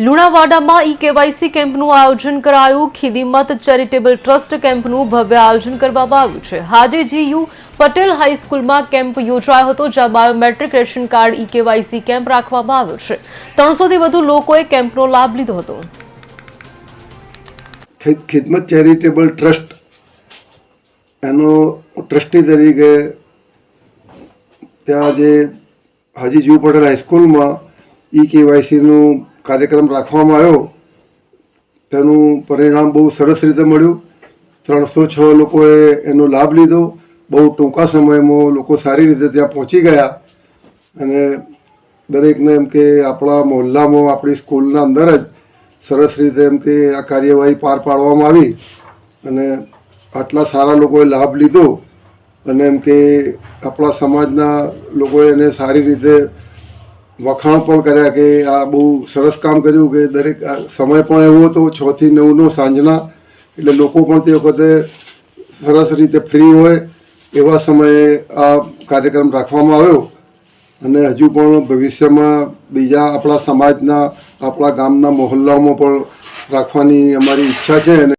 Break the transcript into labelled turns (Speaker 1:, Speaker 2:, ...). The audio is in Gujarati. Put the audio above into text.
Speaker 1: લુણાવાડામાં ઈ કેવાયસી કેમ્પનું આયોજન કરાયું. ખિદીમત ચેરિટેબલ ટ્રસ્ટ કેમ્પનું ભવ્ય આયોજન કરવામાં આવ્યું છે. હાજીજી જીયુ પટેલ હાઈસ્કૂલમાં કેમ્પ યોજાયો હતો, જ્યાં biometric ration card e KYC camp રાખવામાં આવ્યો છે. ત્રણસોથી વધુ લોકોએ કેમ્પનો લાભ લીધો હતો.
Speaker 2: ખિદ- ખિદમત ચેરિટેબલ ટ્રસ્ટ એનો ટ્રસ્ટી તરીકે ત્યાં જે હાજી જુ પટેલ હાઈસ્કૂલમાં ઈ કેવાયસીનું કાર્યક્રમ રાખવામાં આવ્યો. તેનું પરિણામ બહુ સરસ રીતે મળ્યું. ત્રણસો છ લોકોએ એનો લાભ લીધો. બહુ ટૂંકા સમયમાં લોકો સારી રીતે ત્યાં પહોંચી ગયા. અને દરેકને એમ કે આપણા મોહલ્લામાં, આપણી સ્કૂલના અંદર જ સરસ રીતે એમ કે આ કાર્યવાહી પાર પાડવામાં આવી અને આટલા સારા લોકોએ લાભ લીધો અને એમ કે આપણા સમાજના લોકોએ એને સારી રીતે વખાણ પણ કર્યા કે આ બહુ સરસ કામ કર્યું કે દરેક સમય પણ એવો હતો છ થી નવનો સાંજના, એટલે લોકો પણ તે વખતે સરસ રીતે ફ્રી હોય એવા સમયે આ કાર્યક્રમ રાખવામાં આવ્યો. અને હજુ પણ ભવિષ્યમાં બીજા આપણા સમાજના, આપણા ગામના મોહલ્લામાં પણ રાખવાની અમારી ઈચ્છા છે અને